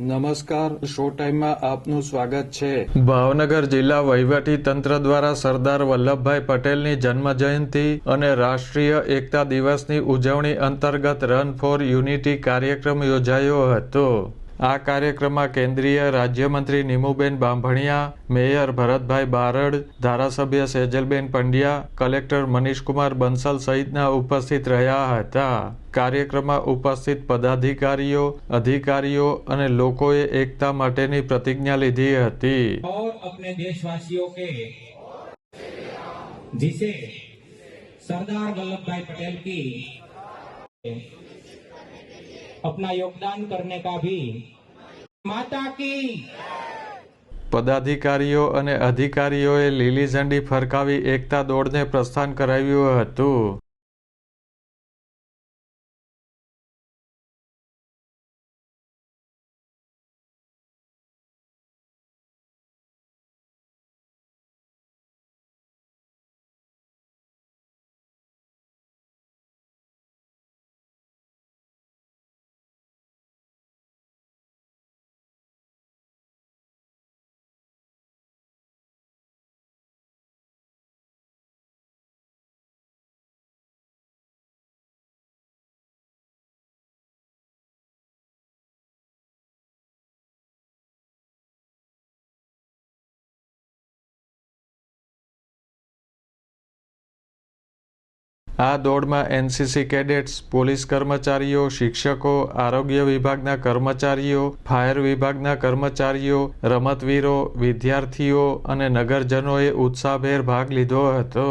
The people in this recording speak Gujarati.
નમસ્કાર, શો ટાઈમમાં આપનું સ્વાગત છે. ભાવનગર જિલ્લા વહીવટી તંત્ર દ્વારા સરદાર વલ્લભભાઈ પટેલની જન્મ જયંતિ અને રાષ્ટ્રીય એકતા દિવસની ઉજવણી અંતર્ગત રન ફોર યુનિટી કાર્યક્રમ યોજાયો હતો. આ કાર્યક્રમમાં કેન્દ્રીય રાજ્યમંત્રી નીમુબેન બાંભણિયા મેયર ભરતભાઈ બારડ ધારાસભ્ય સેજલબેન પંડ્યા કલેક્ટર મનીષકુમાર બંસલ સહિતના ઉપસ્થિત રહ્યા હતા કાર્યક્રમમાં ઉપસ્થિત પદાધિકારીઓ અધિકારીઓ અને લોકોએ એકતા માટેની પ્રતિજ્ઞા લીધી હતી और अपने देशवासियों के जिसे सरदार वल्लभ भाई पटेल की अपना योगदान करने का भी माता की પદાધિકારીઓ અને અધિકારીઓએ લીલી ઝંડી ફરકાવી એકતા દોડને પ્રસ્થાન કરાવ્યું હતું આ દોડમાં એનસીસી કેડેટ્સ, પોલીસ કર્મચારીઓ, શિક્ષકો, આરોગ્ય વિભાગના કર્મચારીઓ, ફાયર વિભાગના કર્મચારીઓ, રમતવીરો, વિદ્યાર્થીઓ અને નગરજનોએ ઉત્સાહભેર ભાગ લીધો હતો.